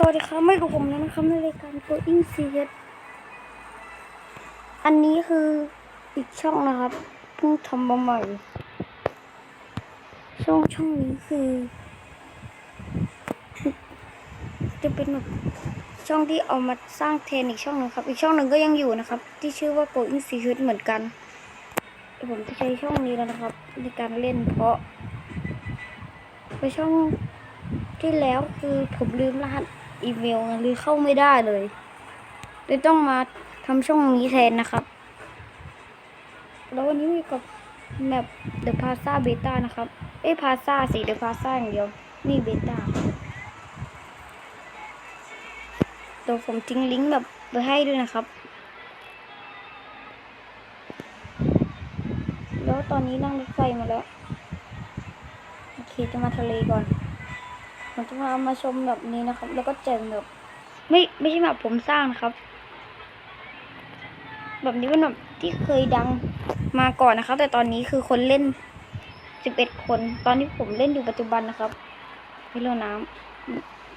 สวัสดีครับไม่กับผมแล้วนะครับในรายการ Going CS อันนี้คืออีกช่องนะครับเพิ่งทำมาใหม่ ช่องช่องนี้คือ จะเป็นแบบช่องที่เอามาสร้างเทนอีกช่องหนึงครับ อีกช่องหนึ่งก็ยังอยู่นะครับ ที่ชื่อว่า Going CS เหมือนกัน ผมจะใช้ช่องนี้แล้วนะครับ ในการเล่นเพราะ ไปช่องที่แล้วคือผมลืมรหัส อีเมลหรือเข้าไม่ได้เลยเลยต้องมาทำช่องนี้แทนนะครับ แล้ววันนี้มีกับแมป The Plaza Beta นะครับ เอ้ย Plaza สิ The Plaza อย่างเดียว นี่เบต้าเดี๋ยวผมทิ้งลิงก์แบบไปให้ด้วยนะครับ แล้วตอนนี้นั่งรถไฟมาแล้ว โอเค จะมาทะเลก่อน ผมจะพามาชมแบบนี้นะครับ แล้วก็แจกแบบไม่ไม่ใช่แบบผมสร้างนะครับ แบบนี้เป็นแบบที่เคยดังมาก่อนนะครับ แต่ตอนนี้คือคนเล่นสิบเอ็ดคน ตอนที่ผมเล่นอยู่ปัจจุบันนะครับไม่เล่นน้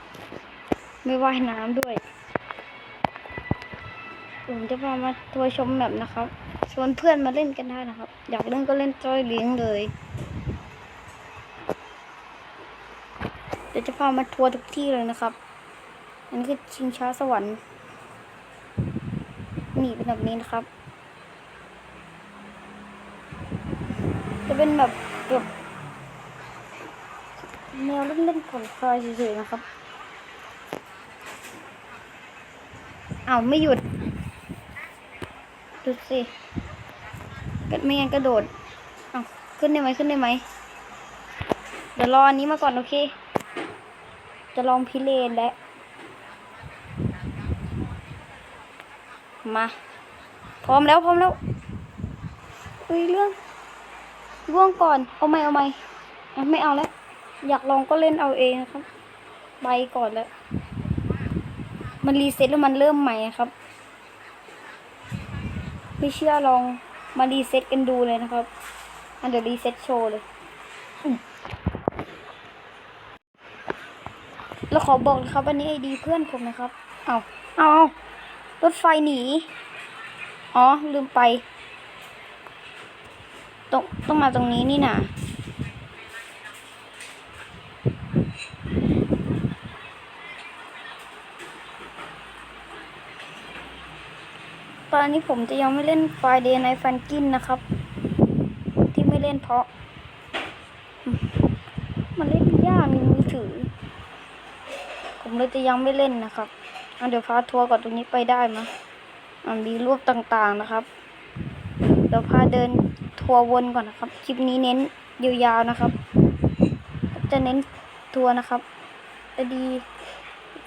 ำไม่ว่ายน้ำด้วย ผมจะพามาทัวร์ชมแบบนะครับชวนเพื่อนมาเล่นกันได้นะครับ อยากเล่นก็เล่นจอยเลียงเลย เดี๋ยวจะพามาทัวร์ทุกที่เลยนะครับ อันนี้คือชิงช้าสวรรค์นี่เป็นแบบนี้นะครับ จะเป็นแบบแบบแนวเล่นๆผ่อนคลายเฉยๆนะครับเอ้าไม่หยุด ดูสิก็ไม่งั้นกระโดดเอ้าขึ้นได้ไหมขึ้นได้ไหม เดี๋ยวรออันนี้มาก่อนโอเค จะลองพิเรนและ มา พร้อมแล้วพร้อมแล้วเฮ้ยเรื่องร่วงก่อน เอาไหมเอาไมอ่ไม่เอาแล้ว อยากลองก็เล่นเอาเองนะครับ ไปก่อนแล้ว มันรีเซ็ตแล้วมันเริ่มใหม่ครับ ไม่เชื่อลองมารีเซ็ตกันดูเลยนะครับ อันเดี๋ยวรีเซ็ตโชว์เลย แล้วขอบอกนะครับอันนี้ไอดีเพื่อนผมนะครับ เอาเอาเอารถไฟหนี อ๋อ ลืมไป ต้องต้องมาตรงนี้นี่นะตอนนี้ผมจะยังไม่เล่น Friday Night Funkin นะครับ ที่ไม่เล่นเพราะ มันเล่นยากในมือถือ ผมเลยจะยังไม่เล่นนะครับอะเดี๋ยวพาทัวร์ก่อนตรงนี้ไปได้ไหมยอะมีรูปต่างๆนะครับ เดี๋ยวพาเดินทัวร์วนก่อนนะครับ คลิปนี้เน้นยาวๆนะครับ จะเน้นทัวร์นะครับไอดี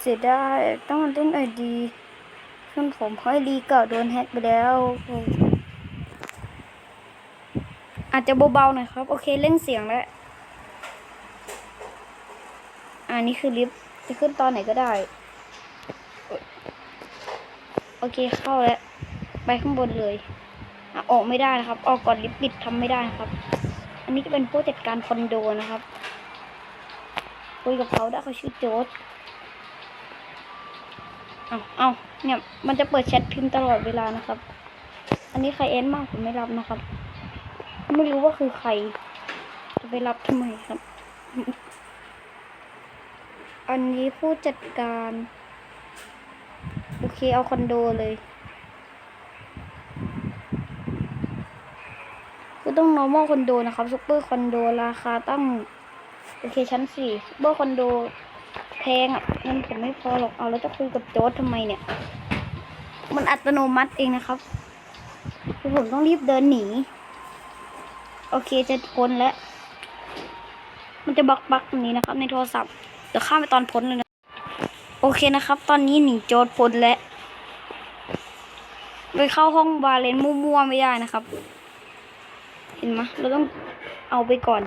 เสียได้ต้องเล่นไอดีเพื่อนผมเพราะไอดีเก่าโดนแฮ็กไปแล้วโอ้อาจจะเบาๆหน่อยครับ โอเคเล่นเสียงแล้วอันนี้คือลิฟต์ จะขึ้นตอนไหนก็ได้ โอเคเข้าแล้ว ไปข้างบนเลยออกไม่ได้นะครับ ออกก่อนลิฟต์ปิดทำไม่ได้นะครับ อันนี้จะเป็นผู้จัดการคอนโดนะครับ คุยกับเขาได้เขาชื่อโจ๊ดเอาเอาเนี่ย มันจะเปิดแชทพิมพ์ตลอดเวลานะครับ อันนี้ใครเอ็นมากผมไม่รับนะครับ ไม่รู้ว่าคือใคร จะไปรับทำไมครับ อันนี้ผู้จัดการ โอเค เอาคอนโดเลย ก็ต้อง normal คอนโดนะครับซุปเปอร์คอนโดราคาตั้ง โอเค ชั้นสี่ซุปเปอร์คอนโดแพงอะเงินผมไม่พอหรอก เอาแล้วจะคุยกับโจ๊ดทำไมเนี่ย มันอัตโนมัติเองนะครับคือผมต้องรีบเดินหนี โอเคจะพ้นแล้ว มันจะบักบักตรงนี้นะครับ ในโทรศัพท์ ดี๋ยวข้ามไปตอนพ้นเลยนะโอเคนะครับ ตอนนี้หนีโจทย์พ้นแล้วไปเข้าห้องบาเลนมั่วๆไม่ได้นะครับ เห็นไหมเราต้องเอาไปก่อน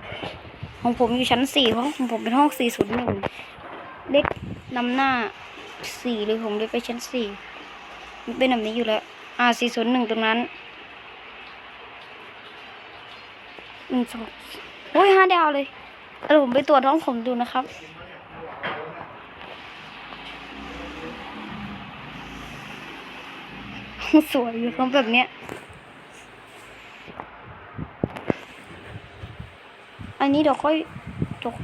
ของผมอยู่ชั้นสี่ห้องของผมเป็นห้องสี่ศูนย์หนึ่งเลขนำหน้าสี่เลยผมเลยไปชั้นสี่มันเป็นแบบนี้อยู่แล้ว อ่าสี่ศูนย์หนึ่งตรงนั้นหนึ่งสองโอ้ยห้าดาวเลยเดี๋ยวผมไปตรวจห้องผมดูนะครับ สวยอยู่ครับแบบเนี้ย อันนี้เดี๋ยวค่อยตก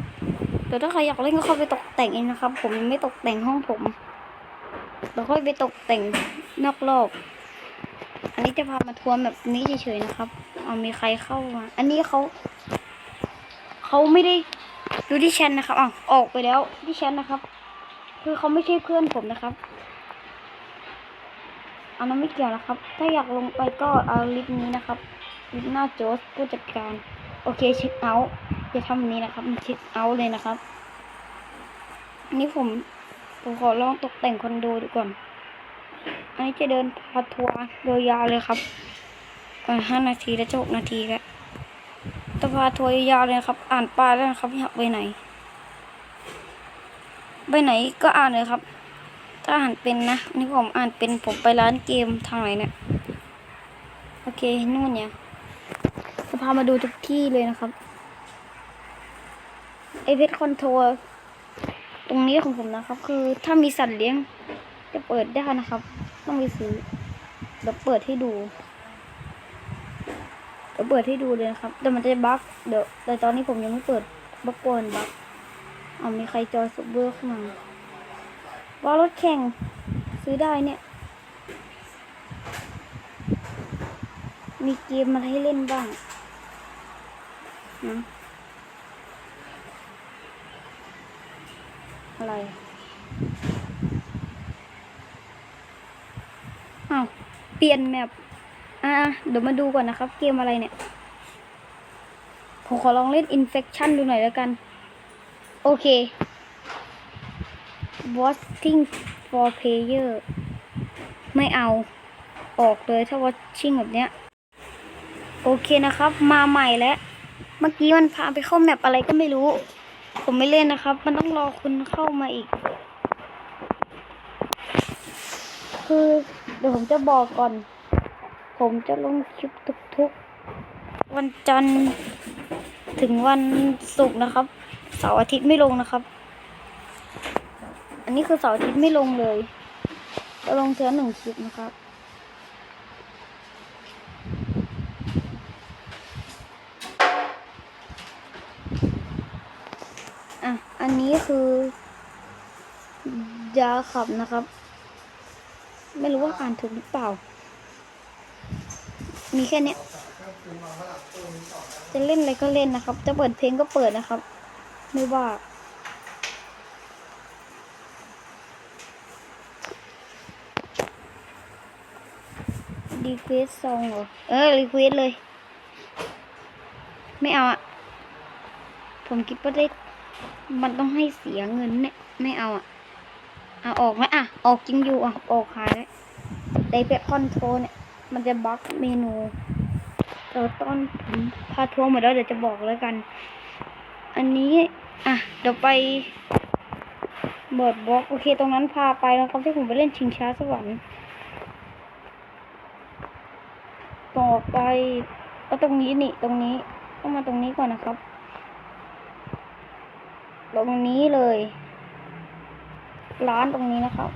เดี๋ยวถ้าใครอยากเล่นก็เข้าไปตกแต่งเองนะครับ ผมยังไม่ตกแต่งห้องผมเดี๋ยวค่อยไปตกแต่งนอกรอบ อันนี้จะพามาทัวร์แบบนี้เฉยๆนะครับ เอามีใครเข้ามา อันนี้เขาเขาไม่ได้ดูที่แชทนะครับอะออกไปแล้วที่แชทนะครับ คือเขาไม่ใช่เพื่อนผมนะครับ อันนั้นไม่เกี่ยวนะครับ ถ้าอยากลงไปก็เอาลิงก์นี้นะครับ ลิงก์หน้าโจสผู้จัดการ โอเคเช็คเอาท์อย่าทำแบบนี้นะครับมันเช็คเอาท์เลยนะครับนนี้ผมผมขอลองตกแต่งคอนโดดูก่อน อันนี้จะเดินพาทัวร์ยาวเลยครับก่อนห้านาทีแล้วจะหกนาทีแล้วจะพาทัวร์ยาวเลยครับ อ่านป้ายแล้วนะครับอยากไปไหน ไปไหนก็อ่านเลยครับ ถ้าอ่านเป็นนะนี่ผมอ่านเป็นผมไปร้านเกมทางไหนเนี่ยโอเคนู่นเนี่ยจะพามาดูทุกที่เลยนะครับไอเพชรคอนโทรตรงนี้ของผมนะครับ คือถ้ามีสัตว์เลี้ยง จะเปิดได้นะครับ ต้องไปซื้อเดี๋ยวเปิดให้ดูเดี๋ยวเปิดให้ดูเลยนะครับ แต่มันจะบั๊กเดี๋ยวแต่ตอนนี้ผมยังไม่เปิดบั๊กกวนบั๊กเอามีใครจอยซุปเปอร์เข้ามา ว่ารถแข่ง ซื้อได้เนี่ย มีเกมมาให้เล่นบ้างนะอะไรอ้าวเปลี่ยนแมปอ่าเดี๋ยวมาดูก่อนนะครับ เกมอะไรเนี่ยผมขอลองเล่น Infection ดูหน่อยแล้วกัน โอเค Watching for player ไม่เอาออกเลยถ้า watching แบบเนี้ย โอเคนะครับ มาใหม่แล้ว เมื่อกี้มันพาไปเข้าแมปอะไรก็ไม่รู้ ผมไม่เล่นนะครับ มันต้องรอคุณเข้ามาอีก คือเดี๋ยวผมจะบอกก่อน ผมจะลงคลิปทุกๆ วันจันทร์ถึงวันศุกร์นะครับ เสาร์อาทิตย์ไม่ลงนะครับ อันนี้คือเสาร์อาทิตย์ไม่ลงเลยจะลงเทือหนึ่งคลิปนะครับ อะ อันนี้คือยาขับนะครับ ไม่รู้ว่าอ่านถูกหรือเปล่า มีแค่เนี้ยจะเล่นอะไรก็เล่นนะครับ จะเปิดเพลงก็เปิดนะครับ ไม่ว่า รีเควสซองเหรอ เออรีเควสเลย ไม่เอาอะผมคิดว่าได้มันต้องให้เสียเงินเนี่ยไม่เอาอะอะออกไหมอะ ออกจริงอยู่อะ ออกหายแล้วไดเปคอนโทรเนี่ย มันจะบล็อกเมนูเราตอนผมพาทัวร์หมดแล้วเดี๋ยวจะบอกแล้วกัน อันนี้ อะ เดี๋ยวไปเบิดบล็อก โอเค ตรงนั้นพาไปแล้วครับที่ผมไปเล่นชิงช้าสวรรค์ ต่อไปก็ตรงนี้นี่ตรงนี้ต้องมาตรงนี้ก่อนนะครับ ตรงนี้เลย ร้านตรงนี้นะครับ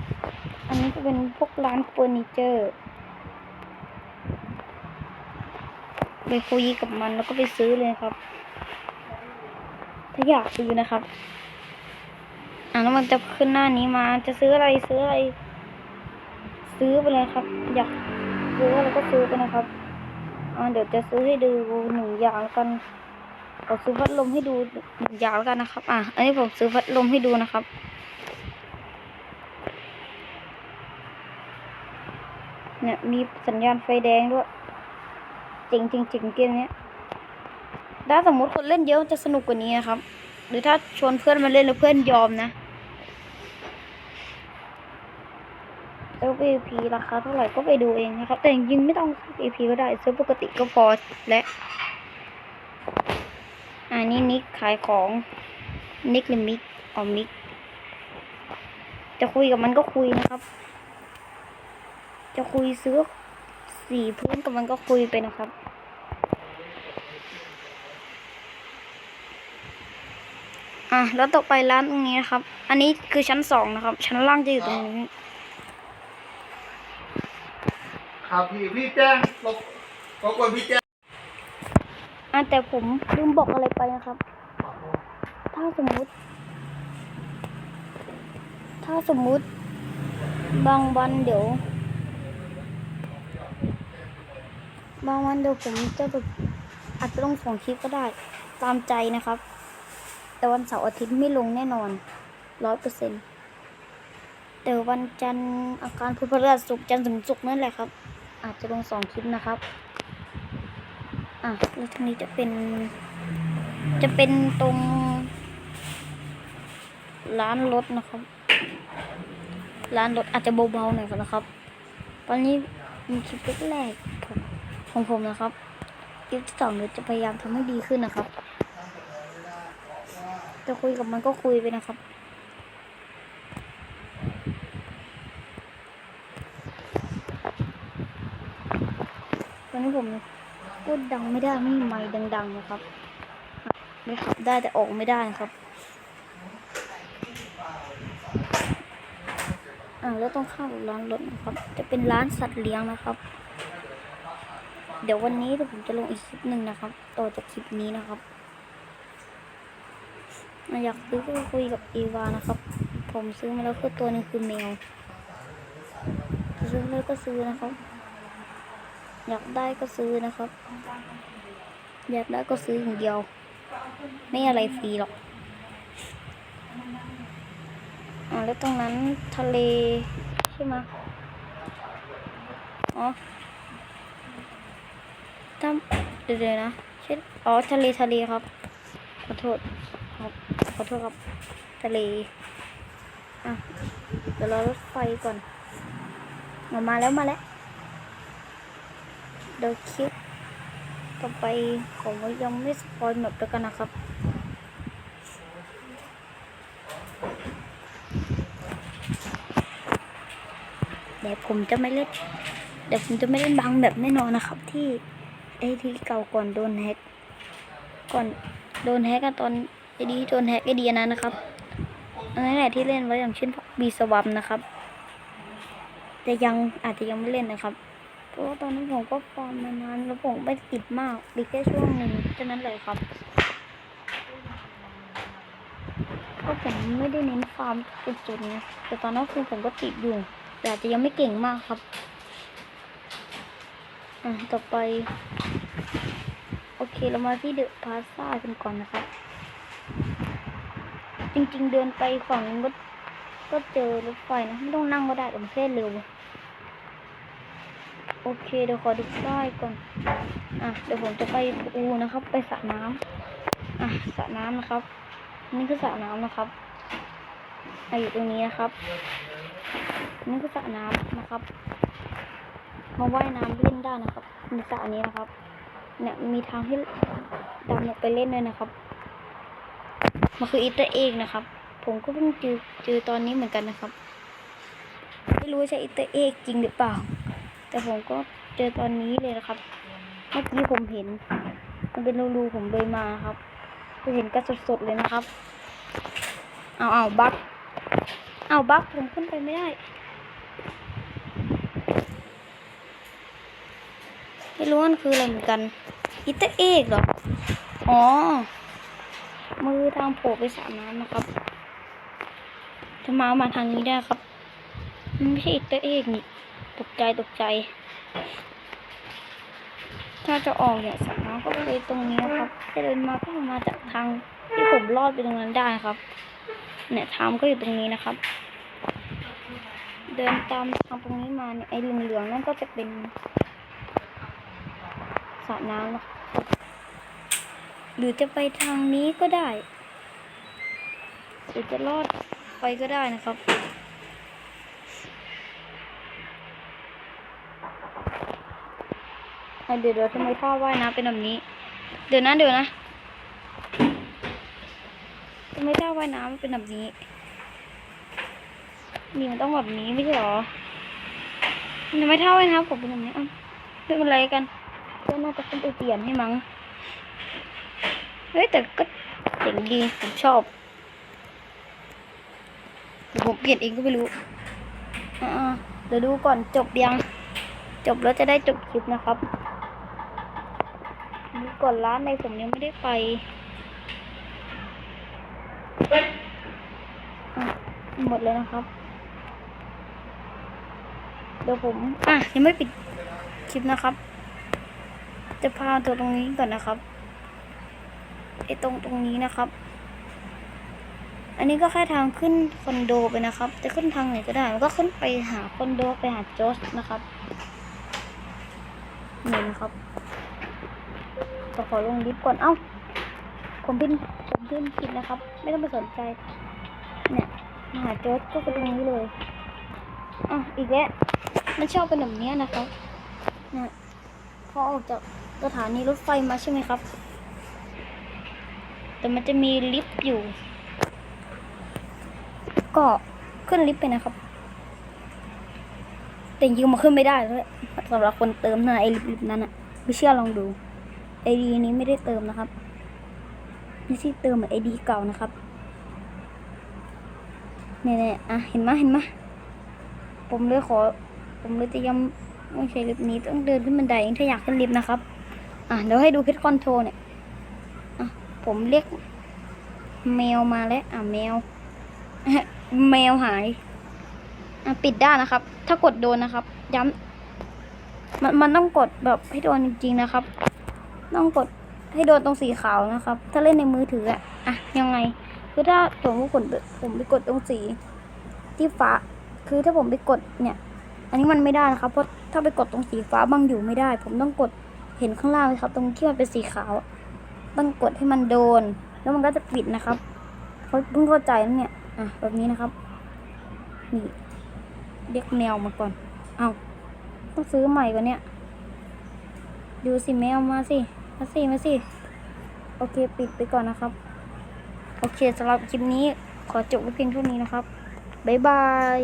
อันนี้จะเป็นพวกร้านเฟอร์นิเจอร์ไปคุยกับมันแล้วก็ไปซื้อเลยครับ ถ้าอยากซื้อนะครับอ่าแล้วมันจะขึ้นหน้านี้มา จะซื้ออะไรซื้ออะไร ซื้อไปเลยครับ อยากซื้ออะไรก็ซื้อไปนะครับ เดี๋ยวจะซื้อให้ดูหนึ่งอย่างกันขอซื้อพัดลมให้ดูหนึ่งอย่างแล้วกันนะครับ อะ อันนี้ผมซื้อพัดลมให้ดูนะครับ เนี่ยมีสัญญาณไฟแดงด้วยจริงจริงจริงเกมนี้ถ้าสมมติคนเล่นเยอะจะสนุกกว่านี้นะครับ หรือถ้าชวนเพื่อนมาเล่นแล้วเพื่อนยอมนะ เซิร์ฟ VIP ราคาเท่าไหร่ก็ไปดูเองนะครับ แต่จริงๆไม่ต้องเซิร์ฟ VIP ก็ได้เซิร์ฟปกติก็พอและอันนี้นิกขายของนิกหรือมิกอ๋อมิกจะคุยกับมันก็คุยนะครับ จะคุยซื้อสีพื้นกับมันก็คุยไปนะครับอะแล้วต่อไปร้านตรงนี้นะครับ อันนี้คือชั้นสองนะครับ ชั้นล่างจะอยู่ตรงนี้ ข ครับพี่พี่แจ้งรบรบกวนพี่แจ้งอะแต่ผมลืมบอกอะไรไปนะครับ ถ้าสมมุติ ถ้าสมมุติ บางวันเดี๋ยว บางวันเดี๋ยวผมจะแบบอาจจะลงสองคลิปก็ได้ ตามใจนะครับ แต่วันเสาร์อาทิตย์ไม่ลงแน่นอนร้อยเปอร์เซ็นต์แต่วันจันทร์อาการพุธพฤหัสศุกร์จันทร์ถึงศุกร์นั่นแหละครับ อาจจะลงสองคลิปนะครับ อะแล้วทีนี้จะเป็น จะเป็นตรง ร้านรถนะครับ ร้านรถอาจจะเบาๆหน่อยก่อนะครับ ตอนนี้มีคลิปแรกของผมนะครับคลิปที่สองเดี๋ยวจะพยายามทำให้ดีขึ้นนะครับ จะคุยกับมันก็คุยไปนะครับ ตอนนี้ผมพูดดังไม่ได้ไม่มีไมค์ดังๆนะครับไม่ขับได้แต่ออกไม่ได้นะครับอ่าแล้วต้องเข้าร้านรถนะครับ จะเป็นร้านสัตว์เลี้ยงนะครับ เดี๋ยววันนี้เดี๋ยวผมจะลงอีกคลิปหนึ่งนะครับ ต่อจากคลิปนี้นะครับอยากซื้อก็คุยกับอีวานะครับ ผมซื้อมาแล้วคือตัวนึงคือแมวจะซื้อเลยก็ซื้อนะครับ อยากได้ก็ซื้อนะครับ อยากได้ก็ซื้ออย่างเดียว ไม่อะไรฟรีหรอกอ๋อแล้วตรงนั้นทะเลใช่ไหมอ๋อถ้าเดี๋ยวนะใช่อ๋อทะเลทะเลครับ ขอโทษครับขอโทษครับ ทะเล อะ เดี๋ยวเรอรถไฟก่อนออกมาแล้วมาแล้ว เดี๋ยวคลิปต่อไปผมยังไม่สปอยหมดแล้วกันนะครับเดี๋ยวผมจะไม่เล่นเดี๋ยวผมจะไม่เล่นบางแบบแน่นอนนะครับที่ไอที่เก่าก่อนโดนแฮกก่อนโดนแฮกกันตอนไอดีโดนแฮกไอเดีอันนั้นนะครับอันนั้นแหละที่เล่นไว้อย่างเช่นบีสวัมนะครับ แต่ยังอาจจะยังไม่เล่นนะครับ ราะว่าตอนนั้นผมก็ฟาร์มมานานแล้วผมไม่ติดมากติดแค่ช่วงหนึ่งเท่านั้นเลยครับก็ผมไม่ได้เน้นฟาร์มจุดๆนะแต่ตอนนั้นคือผมก็ติดอยู่ แต่อาจจะยังไม่เก่งมากครับอะต่อไป โอเคเรามาที่เดอะพาซ่ากันก่อนนะครับ จริงๆเดินไปฝั่งก็ก็เจอรถไฟนะ ไม่ต้องนั่งก็ได้ผมแค่เร็ว โอเคเดี๋ยวขอดูป้ายก่อน อะเดี๋ยวผมจะไปอูนะครับ ไปสระน้ำอะสระน้ำนะครับ นี่คือสระน้ำนะครับอะอยู่ตรงนี้นะครับ นี่คือสระน้ำนะครับ มาว่ายน้ำเล่นได้นะครับในสระนี้นะครับ เนี่ยมีทางให้ดำลงไปเล่นด้วยนะครับ มันคืออีเตอร์เอกนะครับ ผมก็เพิ่งเจอเจอตอนนี้เหมือนกันนะครับ ไม่รู้ว่าใช่อีเตอร์เอกจริงหรือเปล่า แต่ผมก็เจอตอนนี้เลยนะครับ เมื่อกี้ผมเห็น มันเป็นรูๆผมเลยมาครับคือเห็นกันสดๆเลยนะครับ เอาเอาบักเอาบักผมขึ้นไปไม่ได้ไม่รู้มันคืออะไรเหมือนกันอิตาเอกเหรอ อ๋อ มือทางโผล่ไปสระน้ำนะครับ จะมามาทางนี้ได้ครับ มันไม่ใช่อิตาเอกนี่ ตกใจตกใจ ถ้าจะออกเนี่ยสระน้ำก็ไปตรงนี้นะครับจะเดินมาก็มาจากทางที่ผมลอดไปตรงนั้นได้ครับ เนี่ยทางก็อยู่ตรงนี้นะครับ เดินตามทางตรงนี้มาเนี่ยไอ้เหลืองๆนั่นก็จะเป็นสระน้ำนะครับหรือจะไปทางนี้ก็ได้ หรือจะลอดไปก็ได้นะครับ อะ เดี๋ยวเดี๋ยวทำไมท่อว่ายน้ำเป็นแบบนี้ เดี๋ยวนะเดี๋ยวนะทำไมเท่อว่ายน้ำเป็นแบบนี้ นี่มันต้องแบบนี้ไม่ใช่หรอทำไมท่อว่ายน้ำผมเป็นแบบนี้อะไม่เป็นไรกันก็น่าจะต้องไปเปลี่ยนให้มั้ง เฮ้ยแต่ก็เจ๋งดีผมชอบผมเปลี่ยนเองก็ไม่รู้อ่าเดี๋ยวดูก่อนจบยัง จบแล้วจะได้จบคลิปนะครับ ก่อนร้านในผมยังไม่ได้ไปหมดเลยนะครับ เดี๋ยวผม อะ ยังไม่ปิดคลิปนะครับ จะพาตัวตรงนี้ก่อนนะครับไอตรงตรงนี้นะครับ อันนี้ก็แค่ทางขึ้นคอนโดไปนะครับ จะขึ้นทางไหนก็ได้แล้วก็ขึ้นไปหาคอนโดไปหาโจสนะครับ นี่นะครับ ก็ขอลงลิฟต์ก่อน เอ้า ผมพิมพ์ผมพิมพ์ผิดนะครับ ไม่ต้องไปสนใจ เนี่ยมาหาจอสก็ไปตรงนี้เลยอะอีกแล้ว มันชอบเป็นแบบนี้นะครับเนะพอออกจากสถานีรถไฟมาใช่ไหมครับ แต่มันจะมีลิฟต์อยู่ ก็ขึ้นลิฟต์ไปนะครับ แต่จริงมันขึ้นไม่ได้ด้วยสำหรับคนเติมนะไอ้ลิฟต์นั้นอะไม่เชื่อลองดู ไอดีนี้ไม่ได้เติมนะครับนี่ที่เติมเหมือนไอดีเก่านะครับเนี่ยๆอะเห็นไหมเห็นไหมผมเลยขอ ผมเลยจะย้ำไม่ใช่ลิฟต์นี้ต้องเดินขึ้นบันไดถ้าอยากขึ้นลิฟต์นะครับ อะเดี๋ยวให้ดูเพชรคอนโทรเนี่ยอะผมเรียกแมวมาแล้ว อะแมวแมวหายอะปิดได้นะครับ ถ้ากดโดนนะครับ ย้ำมันมันต้องกดแบบให้โดนจริงๆนะครับ ต้องกดให้โดนตรงสีขาวนะครับ ถ้าเล่นในมือถืออะอะยังไง คือถ้าผมกดผมไปกดตรงสีที่ฟ้า คือถ้าผมไปกดเนี่ย อันนี้มันไม่ได้นะครับ เพราะถ้าไปกดตรงสีฟ้าบังอยู่ไม่ได้ ผมต้องกดเห็นข้างล่างไหมครับ ตรงที่มันเป็นสีขาว ต้องกดให้มันโดน แล้วมันก็จะปิดนะครับเขาเพิ่งเข้าใจนะเนี่ย อะแบบนี้นะครับ นี่เรียกแมวมาก่อน เอาต้องซื้อใหม่กว่านี้ดูสิแมวมาสิ มาสิมาสิโอเคปิดไปก่อนนะครับ โอเคสำหรับคลิปนี้ขอจบไว้เพียงเท่านี้นะครับ บ๊ายบาย